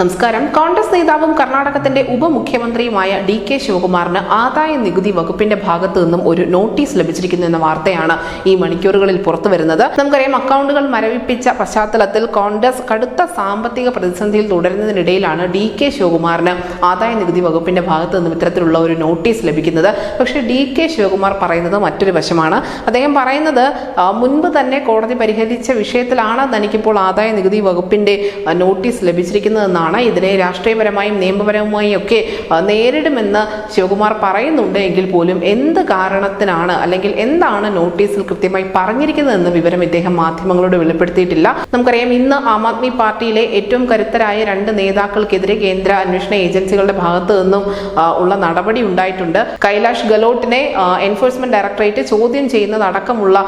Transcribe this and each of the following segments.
നമസ്കാരം. കോൺഗ്രസ് നേതാവും കർണാടകത്തിന്റെ ഉപമുഖ്യമന്ത്രിയുമായ D K ശിവകുമാറിന് ആദായ നികുതി വകുപ്പിന്റെ ഭാഗത്തു നിന്നും ഒരു നോട്ടീസ് ലഭിച്ചിരിക്കുന്നു എന്ന വാർത്തയാണ് ഈ മണിക്കൂറുകളിൽ പുറത്തുവരുന്നത് നമുക്കറിയാം അക്കൗണ്ടുകൾ മരവിപ്പിച്ച പശ്ചാത്തലത്തിൽ കോൺഗ്രസ് കടുത്ത സാമ്പത്തിക പ്രതിസന്ധിയിൽ തുടരുന്നതിനിടയിലാണ് ഡി കെ ശിവകുമാറിന് ആദായ നികുതി വകുപ്പിന്റെ ഭാഗത്തു നിന്നും ഇത്തരത്തിലുള്ള ഒരു നോട്ടീസ് ലഭിക്കുന്നത്. പക്ഷേ ഡി കെ ശിവകുമാർ പറയുന്നത് മറ്റൊരു വശമാണ്. അദ്ദേഹം പറയുന്നത് മുൻപ് തന്നെ കോടതി പരിഹരിച്ച വിഷയത്തിലാണ് തനിക്കിപ്പോൾ ആദായ നികുതി വകുപ്പിന്റെ നോട്ടീസ് നോട്ടീസ് ലഭിച്ചിരിക്കുന്നതെന്നാണ് ഇതിനെ രാഷ്ട്രീയപരമായും നിയമപരമായും ഒക്കെ നേരിടുമെന്ന് ശിവകുമാർ പറയുന്നുണ്ട് എങ്കിൽ പോലും എന്ത് കാരണത്തിനാണ് അല്ലെങ്കിൽ എന്താണ് നോട്ടീസിൽ കൃത്യമായി പറഞ്ഞിരിക്കുന്നതെന്ന് വിവരം ഇദ്ദേഹം മാധ്യമങ്ങളോട് വെളിപ്പെടുത്തിയിട്ടില്ല. നമുക്കറിയാം ഇന്ന് ആം ആദ്മി പാർട്ടിയിലെ ഏറ്റവും കരുത്തരായ രണ്ട് നേതാക്കൾക്കെതിരെ കേന്ദ്ര അന്വേഷണ ഏജൻസികളുടെ ഭാഗത്തു നിന്നും ഉള്ള നടപടി ഉണ്ടായിട്ടുണ്ട്. കൈലാഷ് ഗലോട്ടിനെ എൻഫോഴ്സ്മെന്റ് ഡയറക്ടറേറ്റ് ചോദ്യം ചെയ്യുന്നതടക്കമുള്ള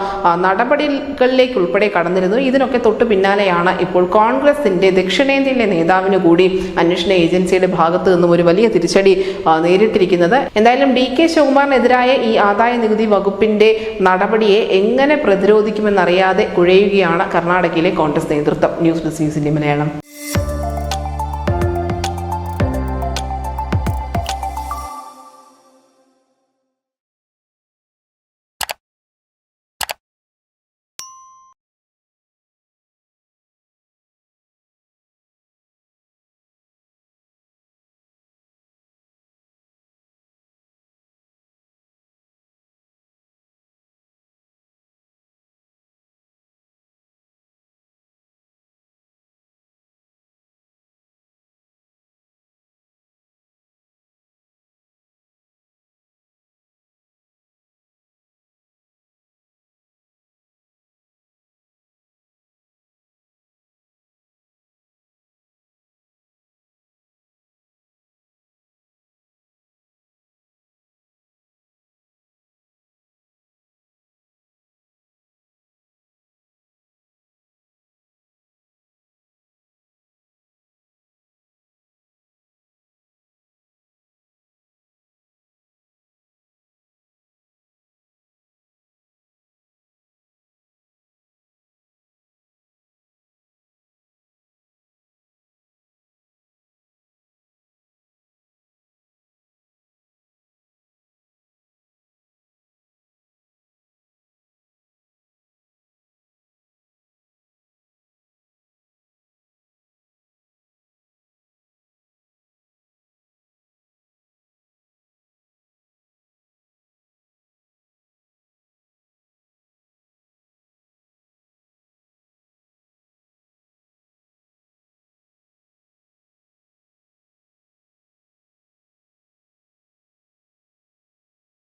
നടപടികളിലേക്ക് ഉൾപ്പെടെ കടന്നിരുന്നു. ഇതിനൊക്കെ തൊട്ടു പിന്നാലെയാണ് ഇപ്പോൾ കോൺഗ്രസിന്റെ ദക്ഷിണേന്ത്യയിലെ നേതാവിന് കൂടി അന്വേഷണ ഏജൻസിയുടെ ഭാഗത്തു നിന്നും ഒരു വലിയ തിരിച്ചടി നേരിട്ടിരിക്കുന്നത്. എന്തായാലും ഡി കെ ശിവകുമാറിനെതിരായ ഈ ആദായ നികുതി വകുപ്പിന്റെ നടപടിയെ എങ്ങനെ പ്രതിരോധിക്കുമെന്നറിയാതെ കുഴയുകയാണ് കർണാടകയിലെ കോൺഗ്രസ് നേതൃത്വം. ന്യൂസ് ഡെസ്ക് ന്യൂസിന്റെ മലയാളം.